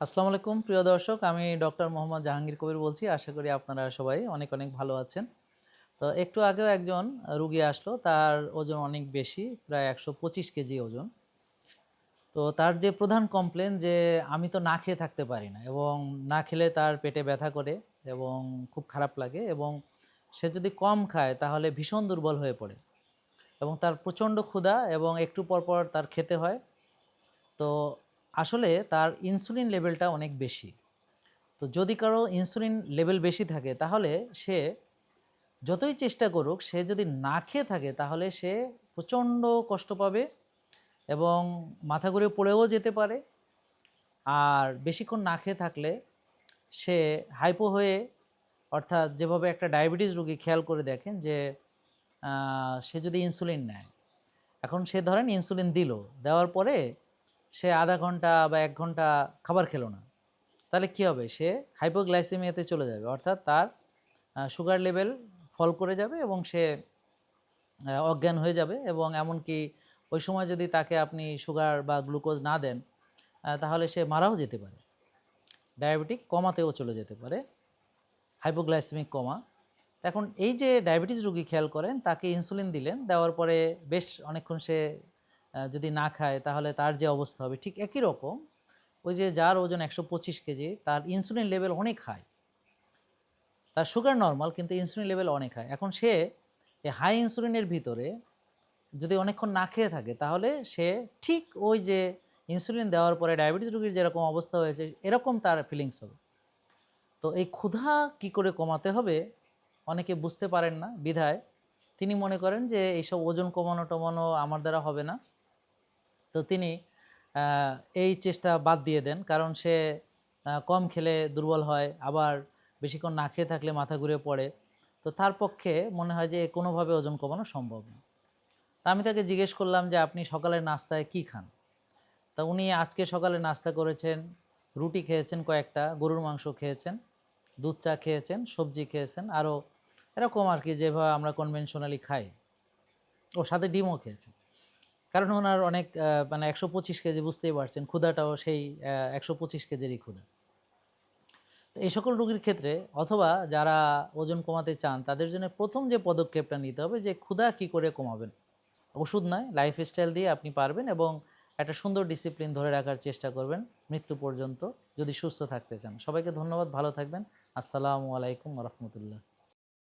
আসসালামু আলাইকুম, প্রিয় দর্শক। আমি ডক্টর মোহাম্মদ জাহাঙ্গীর কবির বলছি। আশা করি আপনারা সবাই অনেক অনেক ভালো আছেন। তো একটু আগেও একজন রুগী আসলো। তার ওজন অনেক বেশি, প্রায় একশো পঁচিশ কেজি ওজন। তো তার যে প্রধান কমপ্লেন যে আমি তো না খেয়ে থাকতে পারি না এবং না খেলে তার পেটে ব্যথা করে এবং খুব খারাপ লাগে এবং সে যদি কম খায় তাহলে ভীষণ দুর্বল হয়ে পড়ে এবং তার প্রচণ্ড ক্ষুধা এবং একটু পর পর তার খেতে হয়। তো আসলে তার ইনসুলিন লেভেলটা অনেক বেশি। তো যদি কারও ইনসুলিন লেভেল বেশি থাকে, তাহলে সে যতই চেষ্টা করুক, সে যদি না খেয়ে থাকে, তাহলে সে প্রচণ্ড কষ্ট পাবে এবং মাথা ঘুরে পড়েও যেতে পারে। আর বেশিক্ষণ না খেয়ে থাকলে সে হাইপো হয়ে, অর্থাৎ যেভাবে একটা ডায়াবেটিস রোগী খেয়াল করে দেখেন যে সে যদি ইনসুলিন নেয়। এখন সে ধরেন ইনসুলিন দিল, দেওয়ার পরে সে আধা ঘণ্টা বা এক ঘণ্টা খাবার খেলো না। তাহলে কী হবে? সে হাইপোগ্লাইসেমিয়াতে চলে যাবে। অর্থাৎ তার সুগার লেভেল ফল করে যাবে এবং সে অজ্ঞান হয়ে যাবে এবং এমনকি ওই সময় যদি তাকে আপনি সুগার বা গ্লুকোজ না দেন তাহলে সে মারাও যেতে পারে। ডায়াবেটিক কমাতেও চলে যেতে পারে। হাইপোগ্লাইসেমিক কমা। এখন এই যে ডায়াবেটিস রোগী খেয়াল করেন, তাকে ইনসুলিন দিলেন, দেওয়ার পরে বেশ অনেকক্ষণ সে যদি না খায়, তাহলে তার যে অবস্থা হবে ঠিক একই রকম। ওই যে যার ওজন একশো পঁচিশ কেজি, তার ইনসুলিন লেভেল অনেক হাই তার সুগার নর্মাল কিন্তু ইনসুলিন লেভেল অনেক হাই এখন সে হাই ইনসুলিনের ভিতরে যদি অনেকক্ষণ না খেয়ে থাকে, তাহলে সে ঠিক ওই যে ইনসুলিন দেওয়ার পরে ডায়াবেটিস রোগীর যেরকম অবস্থা হয়েছে, এরকম তার ফিলিংস হবে। তো এই ক্ষুধা কি করে কমাতে হবে, অনেকে বুঝতে পারেন না, বিধায়। তিনি মনে করেন যে এইসব ওজন কমানো টমানো আমার দ্বারা হবে না। তো তিনি এই চেষ্টা বাদ দিয়ে দেন কারণ সে কম খেলে দুর্বল হয়, আবার বেশিক্ষণ না খেয়ে থাকলে মাথা ঘুরে পড়ে। তো তার পক্ষে মনে হয় যে কোনোভাবে ওজন কমানো সম্ভব না। তা আমি তাকে জিজ্ঞেস করলাম যে আপনি সকালের নাস্তায় কি খান? তা উনি আজকে সকালে নাস্তা করেছেন, রুটি খেয়েছেন কয়েকটা, গরুর মাংস খেয়েছেন, দুধ চা খেয়েছেন, সবজি খেয়েছেন, আরও এরকম আর কি যেভাবে আমরা কনভেনশনালি খাই। ও সাথে ডিমও খেয়েছেন। কারণ ওনার অনেক মানে একশো পঁচিশ কেজি বুঝতেই পারছেন, ক্ষুধাটাও সেই একশো পঁচিশ কেজিরই ক্ষুধা। এই সকল রোগীর ক্ষেত্রে অথবা যারা ওজন কমাতে চান, তাদের জন্য প্রথম যে পদক্ষেপটা নিতে হবে যে ক্ষুধা কি করে কমাবেন। ওষুধ নয় লাইফস্টাইল দিয়ে আপনি পারবেন এবং একটা সুন্দর ডিসিপ্লিন ধরে রাখার চেষ্টা করবেন মৃত্যু পর্যন্ত, যদি সুস্থ থাকতে চান। সবাইকে ধন্যবাদ, ভালো থাকবেন। আসসালামু আলাইকুম রহমতুল্লাহ।